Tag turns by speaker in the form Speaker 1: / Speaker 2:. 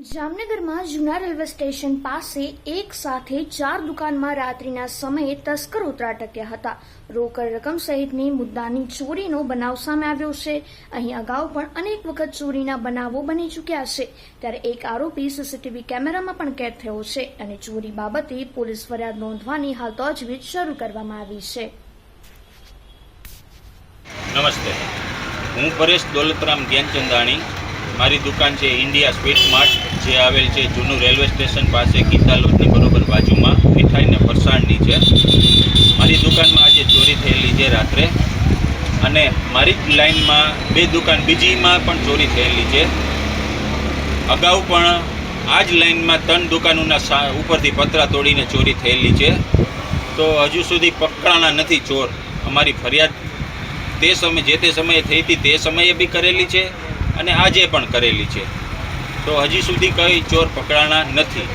Speaker 1: જામનગરમાં જૂના railway station પાસે એક સાથે ચાર દુકાનમાં રાત્રિના સમયે તસ્કર ઉતરાટક્યા હતા. રોકડ રકમ સહિતની મુદ્દાની ચોરીનો બનાવ સામે આવ્યો છે. અહીં અગાઉ પણ અનેક વખત ચોરીના બનાવો બની ચૂક્યા છે. ત્યારે એક આરોપી સીસીટીવી કેમેરામાં પણ કેદ થયો છે અને ચોરી બાબતે પોલીસ ફરિયાદ નોંધવાની હાલ તજવીજ શરૂ કરવામાં આવી છે.
Speaker 2: નમસ્તે. હું પરેશ દોલતરામ જ્ઞાનચંદાણી મારી દુકાન છે ઇન્ડિયા સ્વીટ માર્ટ, જે આવેલ છે જૂનું રેલવે સ્ટેશન પાસે ગીતાલોટની બરોબર બાજુમાં મીઠાઈને ફરસાણની છે. મારી દુકાનમાં આજે ચોરી થયેલી છે રાત્રે. અને મારી જ લાઈનમાં બે દુકાન બીજીમાં પણ ચોરી થયેલી છે. અગાઉ પણ આ જ લાઈનમાં ત્રણ દુકાનોના ઉપરથી પતરા તોડીને ચોરી થયેલી છે. તો હજુ સુધી પકડાણા નથી ચોર. અમારી ફરિયાદ તે સમય, જે તે સમયે થઈ હતી તે સમયે બી કરેલી છે. અને આજે પણ કરેલી છે. તો હજી સુધી કંઈ ચોર પકડાણા નથી.